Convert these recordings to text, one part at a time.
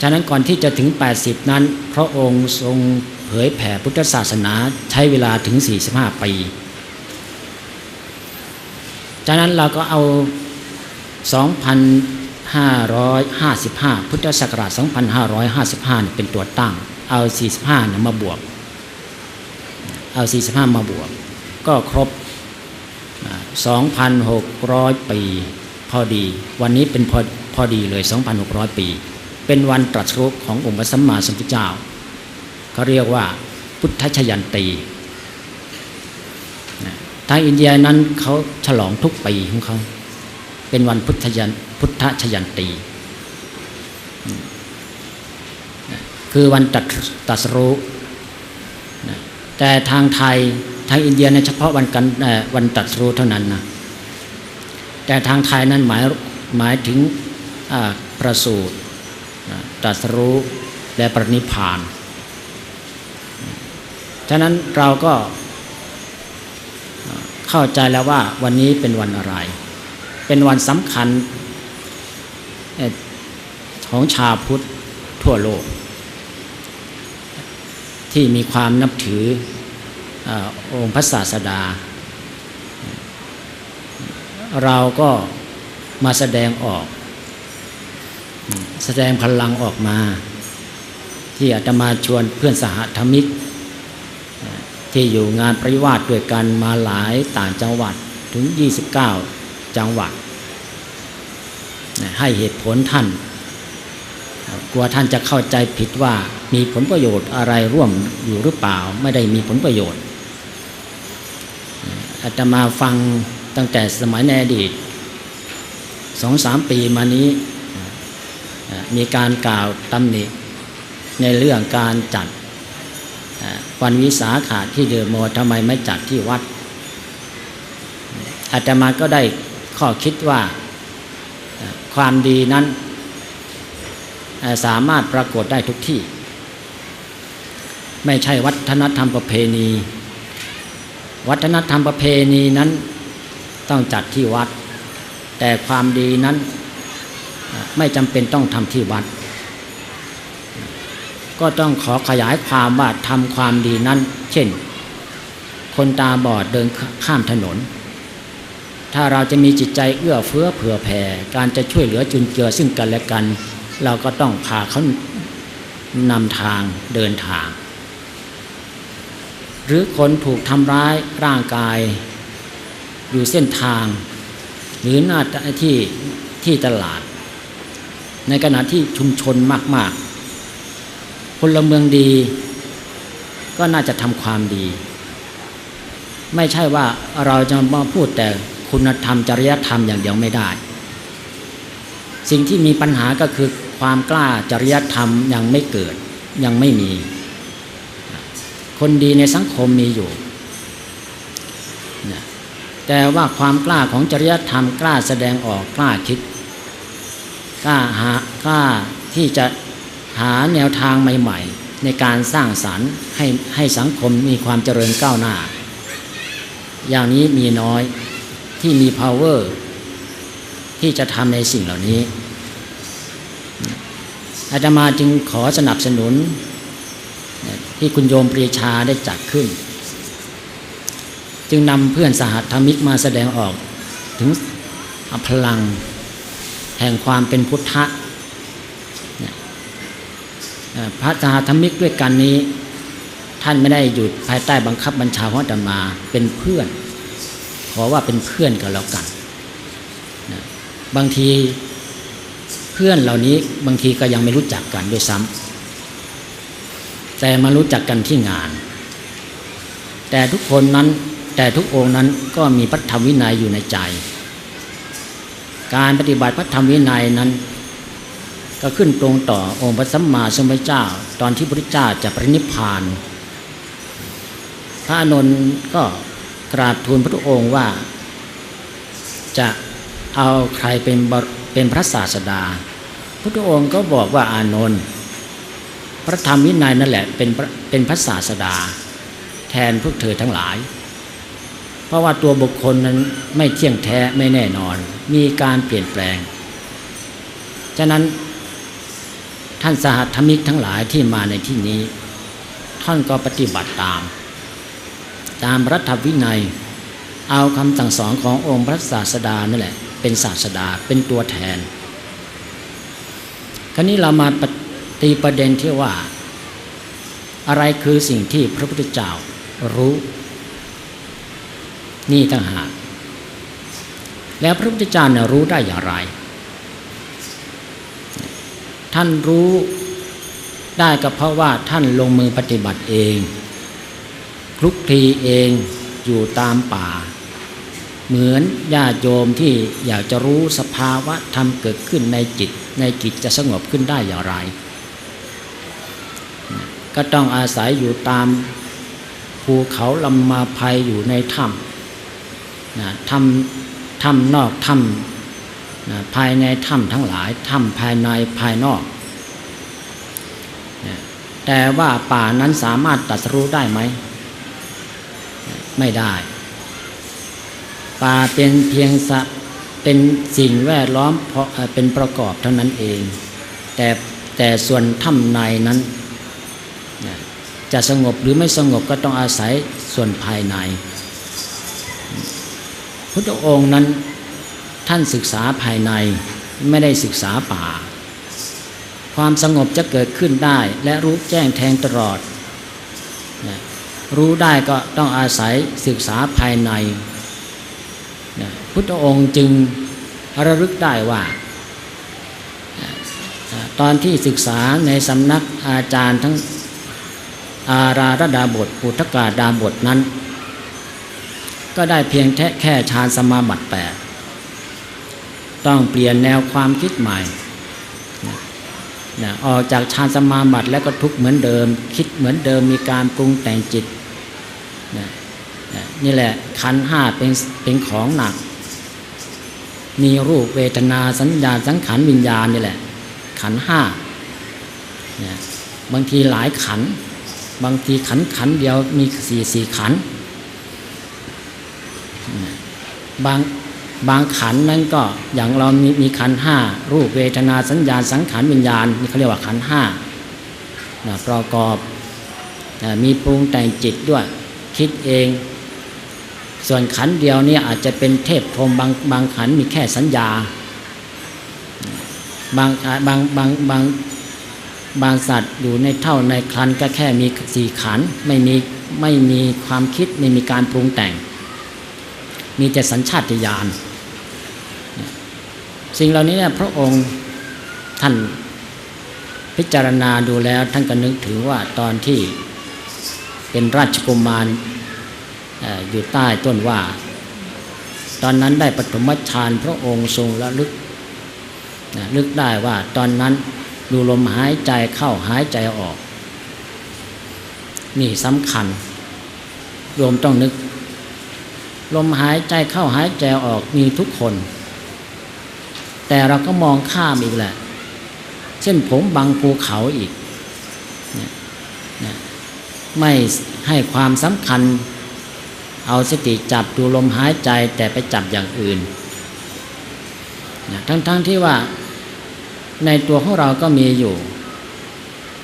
ฉะนั้นก่อนที่จะถึง 80 นั้น พระองค์ทรงเผยแผ่พุทธศาสนาใช้เวลาถึง 45 ปีฉะนั้นเราก็เอา 2,555 พุทธศักราช 2,555 เป็นตัวตั้ง เอา 45นะมาบวก เอา 45 มาบวก ก็ครบ 2,600 ปี พอดี วันนี้เป็นพอพอดีเลย 2,600 ปี เป็นวันตรัสรู้ขององค์พระสัมมาสัมพุทธเจ้าเขาเรียกว่าพุทธชยันตีทางอินเดียนั้นเขาฉลองทุกปีของเขา เป็นวันพุทธยันพุทธชยันตี คือวันตรัสรู้แต่ทางไทยทางอินเดียในเฉพาะวันกันวันตรัสรู้เท่านั้นนะแต่ทางไทยนั้นหมายหมายถึงประสูติ ตรัสรู้และปรินิพาน ฉะนั้นเราก็เข้าใจแล้วว่าวันนี้เป็นวันอะไร เป็นวันสำคัญของชาพุทธทั่วโลก ที่มีความนับถือองค์พระศาสดา เราก็มาแสดงออก แสดงพลังออกมา ที่อาตมาชวนเพื่อนสหธรรมิก ที่อยู่งานปริวาสด้วยกันมาหลายต่างจังหวัดถึง 29 จังหวัด ให้เหตุผลท่าน กลัวท่านจะเข้าใจผิดว่ามีผลประโยชน์อะไรร่วมอยู่หรือเปล่า ไม่ได้มีผลประโยชน์อาตมาฟังตั้งแต่สมัยในอดีตสองสามปีมานี้ มีการกล่าวตำหนิในเรื่องการจัดวันวิสาขาที่เดอโมทำไมไม่จัดที่วัด อาตมาก็ได้ข้อคิดว่าความดีนั้นสามารถปรากฏได้ทุกที่ ไม่ใช่วัฒนธรรมประเพณี วัฒนธรรมประเพณีนั้นต้องจัดที่วัด แต่ความดีนั้น ไม่จำเป็นต้องทำที่วัด ก็ต้องขอขยายความว่าทำความดีนั้น เช่น คนตาบอดเดินข้ามถนน ถ้าเราจะมีจิตใจเอื้อเฟื้อเผื่อแผ่ การจะช่วยเหลือจุนเจือซึ่งกันและกัน เราก็ต้องพาเขานำทางเดินทาง หรือคนถูกทำร้ายร่างกาย อยู่เส้นทาง หรือหน้าที่ที่ตลาด ในขณะที่ชุมชนมาก ๆ พลเมืองดี ก็น่าจะทำความดี ไม่ใช่ว่าเราจะมาพูดแต่คุณธรรมจริยธรรมอย่างเดียวไม่ได้ สิ่งที่มีปัญหาก็คือความกล้าจริยธรรมยังไม่เกิดยังไม่มี คนดีในสังคมมีอยู่ แต่ว่าความกล้าของจริยธรรมกล้าแสดงออกกล้าคิด กล้าหากล้าที่จะหาแนวทางใหม่ ๆ ในการสร้างสรรค์ให้ให้สังคมมีความเจริญก้าวหน้า อย่างนี้มีน้อยที่มี power ที่จะทำในสิ่งเหล่านี้ อาตมาจึงขอสนับสนุน ที่คุณโยมปรีชาได้จัดขึ้น จึงนำเพื่อนสหธรรมิกมาแสดงออกถึงพลัง แห่งความเป็นพุทธะพระสหธรรมิกด้วยกันนี้ ท่านไม่ได้หยุดภายใต้บังคับบัญชาของธรรมาเป็นเพื่อน ขอว่าเป็นเพื่อนกันแล้วกันบางทีเพื่อนเหล่านี้บางทีก็ยังไม่รู้จักกันด้วยซ้ำแต่มารู้จักกันที่งาน แต่ทุกคนนั้นแต่ทุกองค์นั้นก็มีพระธรรมวินัยอยู่ในใจ การปฏิบัติพระธรรมวินัยนั้น ก็ขึ้นตรงต่อองค์พระสัมมาสัมพุทธเจ้า ตอนที่พระพุทธเจ้าจะปรินิพพาน พระอนุนก็กราบทูลพระองค์ว่าจะเอาใครเป็นเป็นพระศาสดา พระองค์ก็บอกว่าอานนท์พระธรรมวินัยนั่นแหละเป็นเป็นพระศาสดา แทนพวกเธอทั้งหลาย เพราะว่าตัวบุคคลนั้นไม่เที่ยงแท้ไม่แน่นอน มีการเปลี่ยนแปลง ฉะนั้นท่านสหธรรมิกทั้งหลายที่มาในที่นี้ ท่านก็ปฏิบัติตาม ตามรัฐวินัย เอาคำสั่งสอนขององค์พระศาสดานั่นแหละ เป็นศาสดาเป็นตัวแทน คราวนี้เรามาปตีประเด็นที่ว่า อะไรคือสิ่งที่พระพุทธเจ้ารู้ นี่ต่างหาก แล้วพระพุทธเจ้าเนี่ยรู้ได้อย่างไร ท่านรู้ได้ก็เพราะว่าท่านลงมือปฏิบัติเองคลุกคลีเองอยู่ตามป่า เหมือนญาติโยมที่อยากจะรู้สภาวะธรรมเกิดขึ้นในจิต ในจิตจะสงบขึ้นได้อย่างไร ก็ต้องอาศัยอยู่ตามภูเขาลำมาภัยอยู่ในถ้ำ นะถ้ำถ้ำนอกถ้ำนะภายในถ้ำทั้งหลายถ้ำภายในภายนอกนะแต่ว่าป่านั้นสามารถตัดรู้ได้ไหม ไม่ได้ ป่าเป็นเพียงสะเป็นสิ่งแวดล้อมเพราะเป็นประกอบเท่านั้นเอง แต่แต่ส่วนถ้ำในนั้นจะสงบหรือไม่สงบก็ต้องอาศัยส่วนภายใน พุทธองค์นั้นท่านศึกษาภายในไม่ได้ศึกษาป่า ความสงบจะเกิดขึ้นได้และรู้แจ้งแทงตลอด รู้ได้ก็ต้องอาศัยศึกษาภายใน พุทธองค์จึงระลึกได้ว่า ตอนที่ศึกษาในสำนักอาจารย์ทั้งอาราระดาบทปุถกาดาบทนั้น ก็ได้เพียงแค่แค่ฌานสมาบัติแปดต้องเปลี่ยนแนวความคิดใหม่นะออกจากฌานสมาบัติแล้วก็ทุกเหมือนเดิม คิดเหมือนเดิมมีการปรุงแต่งจิตนะนะนี่แหละขันห้าเป็นเป็นของหนัก มีรูปเวทนาสัญญาสังขารวิญญาณนี่แหละ ขันห้านะบางทีหลายขัน บางทีขันขันเดียวมีสี่สี่ขัน บางบางขันนั้นก็อย่างเรามีมีขันห้ารูปเวทนาสัญญาสังขารวิญญาณนี่เขาเรียกว่าขันห้าประกอบมีปรุงแต่งจิตด้วย คิดเอง ส่วนขันเดียวนี่อาจจะเป็นเทพพรมบางบางขันมีแค่สัญญา บางบางบางบางบางสัตว์อยู่ในเท่าในครันก็แค่มีสี่ขันไม่มีไม่มีความคิดไม่มีการปรุงแต่ง มีแต่สัญชาตญาณสิ่งเหล่านี้เนี่ยพระองค์ท่านพิจารณาดูแล้วท่านก็นึกถึงว่าตอนที่เป็นราชกุมารอยู่ใต้ต้นว่า ตอนนั้นได้ปฐมฌานพระองค์ทรงระลึกนึกได้ว่าตอนนั้นดูลมหายใจเข้าหายใจออก นี่สำคัญโยมต้องนึก ลมหายใจเข้าหายใจออกมีทุกคน แต่เราก็มองข้ามอีกแหละ เช่นผมบังภูเขาอีก ไม่ให้ความสำคัญ เอาสติจับดูลมหายใจแต่ไปจับอย่างอื่น ทั้งๆทที่ว่าในตัวของเราก็มีอยู่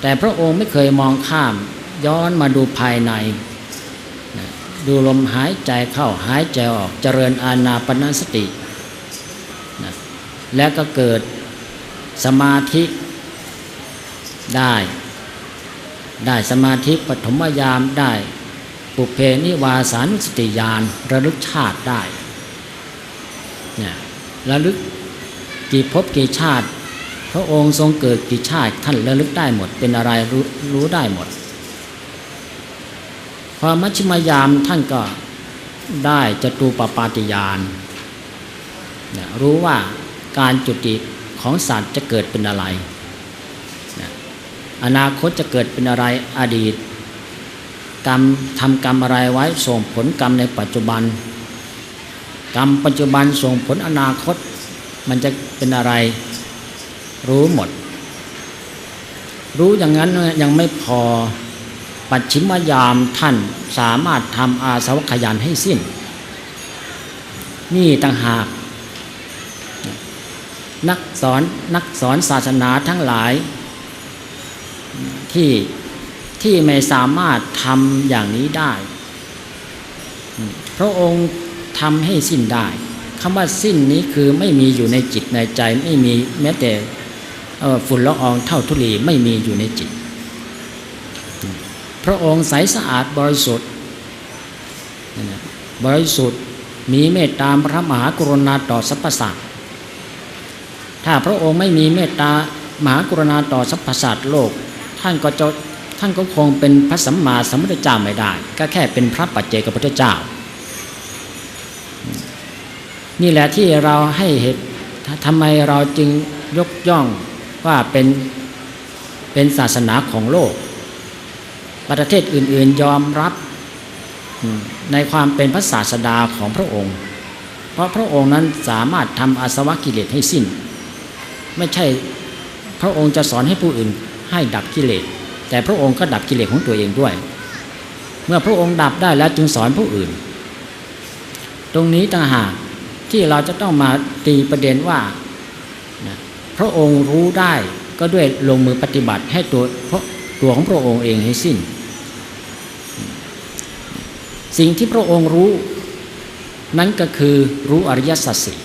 แต่พระองค์ไม่เคยมองข้ามย้อนมาดูภายใน ดูลมหายใจเข้าหายใจออกเจริญอาณาปณสติแล้วก็เกิดสมาธิได้ ได้สมาธิปฐมยามได้ ปุเพนิวาสานุสติญาณระลึกชาติได้เนี่ยระลึกกี่ภพกี่ชาติ พระองค์ทรงเกิดกี่ชาติท่านระลึกได้หมด เป็นอะไรรู้รู้ได้หมด ความมัชฌิมยามท่านก็ได้จตูปปาติยานรู้ว่าการจุติของสัตว์จะเกิดเป็นอะไร อนาคตจะเกิดเป็นอะไรอดีต กรรมทำกรรมอะไรไว้ส่งผลกรรมในปัจจุบัน กรรมปัจจุบันส่งผลอนาคตมันจะเป็นอะไรรู้หมด รู้อย่างนั้นยังไม่พอ ปัจฉิมยามท่านสามารถทำอาสวัคยานให้สิ้น นี่ต่างหาก นักสอนนักสอนศาสนาทั้งหลาย ที่ที่ไม่สามารถทำอย่างนี้ได้ พระองค์ทำให้สิ้นได้คำว่าสิ้นนี้คือไม่มีอยู่ในจิตในใจไม่มีแม้แต่ฝุ่นละอองเท่าทุลีไม่มีอยู่ในจิต ระองค์ใสสะอาดบริสุทธิ์บริสุทธิ์มีเมตตาพระมหากรุณาต่อสรรพสัตว์ถ้าพระองค์ไม่มีเมตตามหากรุณาต่อสรรพสัตว์โลก ท่านก็จะท่านก็คงเป็นพระสัมมาสัมพุทธเจ้าไม่ได้ ก็แค่เป็นพระปัจเจกพุทธเจ้า นี่แหละที่เราให้เหตุทำไมเราจึงยกย่องว่าเป็นเป็นศาสนาของโลก ประเทศอื่น ๆยอมรับในความเป็นพระศาสดาของพระองค์ เพราะพระองค์นั้นสามารถทำอาสวะกิเลสให้สิ้น ไม่ใช่พระองค์จะสอนให้ผู้อื่นให้ดับกิเลส แต่พระองค์ก็ดับกิเลสของตัวเองด้วย เมื่อพระองค์ดับได้แล้วจึงสอนผู้อื่น ตรงนี้ต่างหากที่เราจะต้องมาตีประเด็นว่า พระองค์รู้ได้ก็ด้วยลงมือปฏิบัติให้ตัวเพราะตัวของพระองค์เองให้สิ้น สิ่งที่พระองค์รู้นั้นก็คือรู้อริยสัจสี่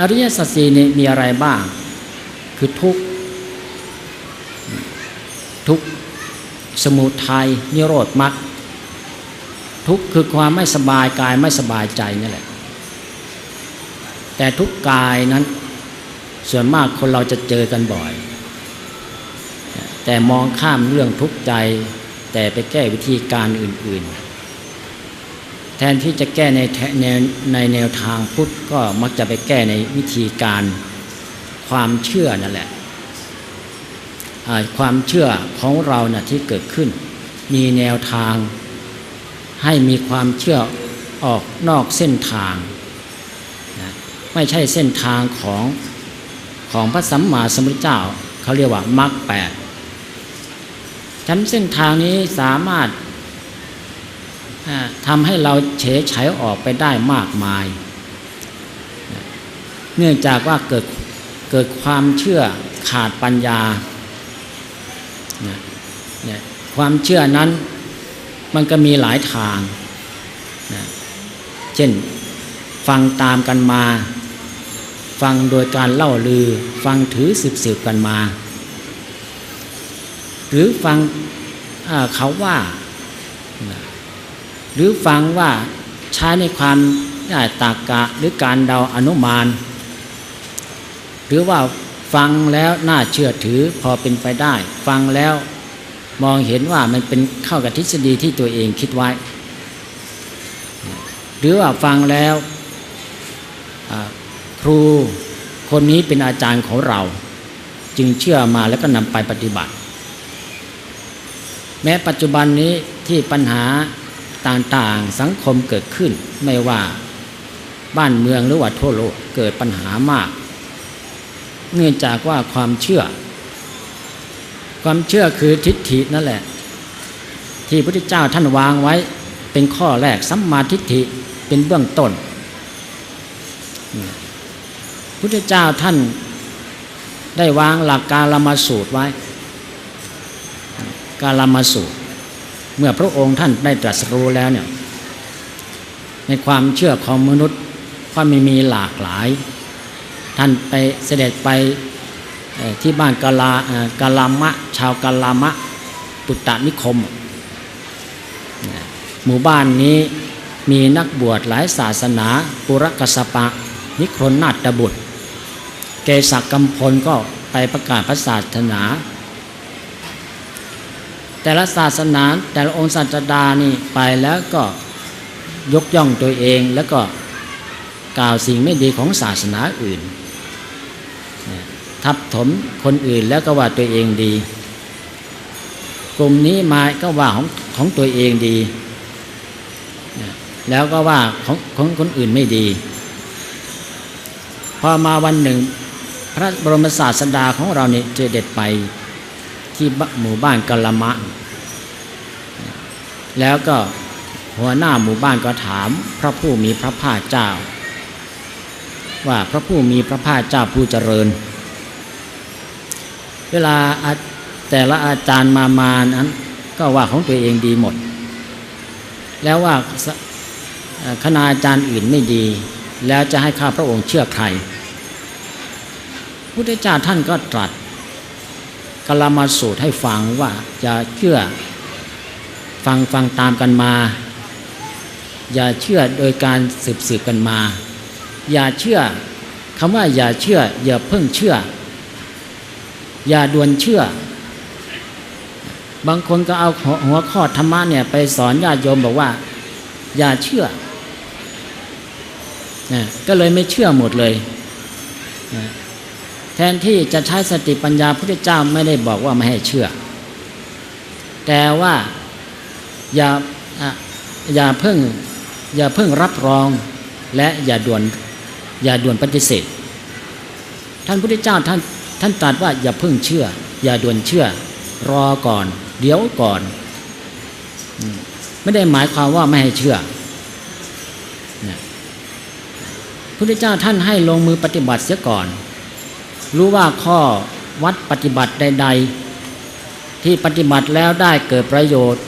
อริยสัจสี่นี่มีอะไรบ้าง คือทุกทุกสมุทัยนิโรธมรรคทุกคือความไม่สบายกายไม่สบายใจนั่แหละ แต่ทุกกายนั้นส่วนมากคนเราจะเจอกันบ่อย แต่มองข้ามเรื่องทุกข์ใจ แต่ไปแก้วิธีการอื่น ๆ แทนที่จะแก้ในในในแนวทางพุทธก็มักจะไปแก้ในวิธีการความเชื่อนั่นแหละความเชื่อของเรานะ่ะที่เกิดขึ้น มีแนวทางให้มีความเชื่อออกนอกเส้นทางนะไม่ใช่เส้นทางของของพระสัมมาสัมพุทธเจ้า เขาเรียกว่ามรรคแปด ชั้นเส้นทางนี้สามารถทำให้เราเฉยฉายออกไปได้มากมาย เนื่องจากว่าเกิดเกิดความเชื่อขาดปัญญา ความเชื่อนั้นมันก็มีหลายทาง เช่นฟังตามกันมา ฟังโดยการเล่าลือ ฟังถือสืบสืบกันมา หรือฟังเขาว่าหรือฟังว่าใช้ในความตากกะหรือการเดาอนุมาน หรือว่าฟังแล้วน่าเชื่อถือพอเป็นไปได้ ฟังแล้วมองเห็นว่ามันเป็นเข้ากับทฤษฎีที่ตัวเองคิดไว้ หรือว่าฟังแล้วครูคนนี้เป็นอาจารย์ของเรา จึงเชื่อมาแล้วก็นำไปปฏิบัติ แม้ปัจจุบันนี้ที่ปัญหาต่างๆสังคมเกิดขึ้น ไม่ว่าบ้านเมืองหรือว่าทั่วโลกเกิดปัญหามาก เนื่องจากว่าความเชื่อ ความเชื่อคือทิฏฐินั่นแหละ ที่พระพุทธเจ้าท่านวางไว้เป็นข้อแรกสัมมาทิฏฐิเป็นเบื้องต้นพุทธเจ้าท่านได้วางหลักการละมาสูตรไว้ กาละมาสูตร เมื่อพระองค์ท่านได้ตรัสรู้แล้วเนี่ยในความเชื่อของมนุษย์ก็ไม่มีหลากหลาย ท่านไปเสด็จไปที่บ้านกาลากาลามะ ชาวกาลามะปุตตะนิคม หมู่บ้านนี้มีนักบวชหลายศาสนาปุรกสปะ นิครนนาตบุตร เกศักกำพลก็ไปประกาศพระศาสนา แต่ละศาสนาแต่ละองค์ศาสดานี่ไปแล้วก็ยกย่องตัวเองแล้วก็กล่าวสิ่งไม่ดีของศาสนาอื่น ทับถมคนอื่นแล้วก็ว่าตัวเองดี กลุ่มนี้มาก็ว่าของของตัวเองดี แล้วก็ว่าของของคนอื่นไม่ดี พอมาวันหนึ่ง พระบรมศาสดาของเราเนี่ยเจเด็ดไปที่หมู่บ้านกะละมะ แล้วก็หัวหน้าหมู่บ้านก็ถามพระผู้มีพระภาคเจ้า ว่าพระผู้มีพระภาคเจ้าผู้เจริญ เวลาแต่ละอาจารย์มามานั้นก็ว่าของตัวเองดีหมด แล้วว่าสเอ่อคณาจารย์อื่นไม่ดี แล้วจะให้ข้าพระองค์เชื่อใครพุทธเจ้าท่านก็ตรัสกลามาสูตรให้ฟังว่าอย่าเชื่อ ฟังฟังตามกันมา อย่าเชื่อโดยการสืบสืบกันมา อย่าเชื่อคำว่าอย่าเชื่อ อย่าเพิ่งเชื่อ อย่าด่วนเชื่อ บางคนก็เอาหัวข้อธรรมะเนี่ยไปสอนญาติโยมบอกว่า อย่าเชื่อนะก็เลยไม่เชื่อหมดเลยนะแทนที่จะใช้สติปัญญาพระพุทธเจ้าไม่ได้บอกว่าไม่ให้เชื่อ แต่ว่า อย่าอย่าเพิ่งอย่าเพิ่งรับรองและอย่าด่วนอย่าด่วนปฏิเสธ ท่านพุทธเจ้าท่านท่านตรัสว่าอย่าเพิ่งเชื่อ อย่าด่วนเชื่อ รอก่อน เดี๋ยวก่อน ไม่ได้หมายความว่าไม่ให้เชื่อพุทธเจ้าท่านให้ลงมือปฏิบัติเสียก่อน รู้ว่าข้อวัดปฏิบัติใด ๆ ที่ปฏิบัติแล้วได้เกิดประโยชน์